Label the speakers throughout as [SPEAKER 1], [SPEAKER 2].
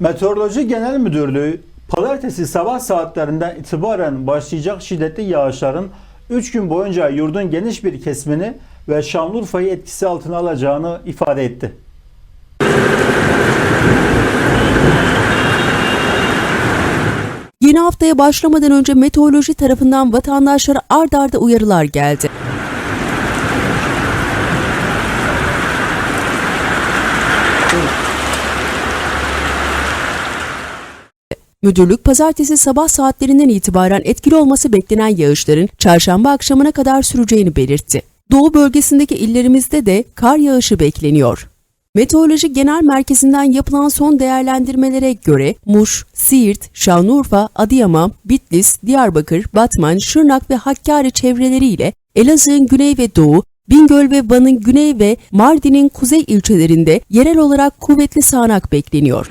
[SPEAKER 1] Meteoroloji Genel Müdürlüğü pazartesi sabah saatlerinden itibaren başlayacak şiddetli yağışların 3 gün boyunca yurdun geniş bir kesimini ve Şanlıurfa'yı etkisi altına alacağını ifade etti.
[SPEAKER 2] Yeni haftaya başlamadan önce meteoroloji tarafından vatandaşlara ard arda uyarılar geldi. Müdürlük pazartesi sabah saatlerinden itibaren etkili olması beklenen yağışların çarşamba akşamına kadar süreceğini belirtti. Doğu bölgesindeki illerimizde de kar yağışı bekleniyor. Meteoroloji Genel Merkezi'nden yapılan son değerlendirmelere göre Muş, Siirt, Şanlıurfa, Adıyaman, Bitlis, Diyarbakır, Batman, Şırnak ve Hakkari çevreleriyle Elazığ'ın güney ve doğu, Bingöl ve Van'ın güney ve Mardin'in kuzey ilçelerinde yerel olarak kuvvetli sağanak bekleniyor.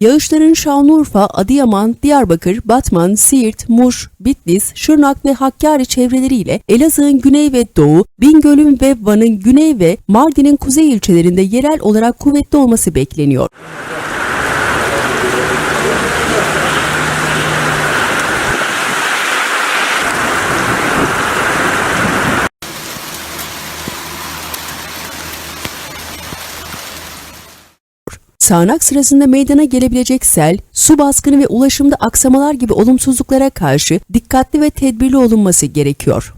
[SPEAKER 2] Yağışların Şanlıurfa, Adıyaman, Diyarbakır, Batman, Siirt, Muş, Bitlis, Şırnak ve Hakkari çevreleriyle Elazığ'ın güney ve doğu, Bingöl'ün ve Van'ın güney ve Mardin'in kuzey ilçelerinde yerel olarak kuvvetli olması bekleniyor. Sağanak sırasında meydana gelebilecek sel, su baskını ve ulaşımda aksamalar gibi olumsuzluklara karşı dikkatli ve tedbirli olunması gerekiyor.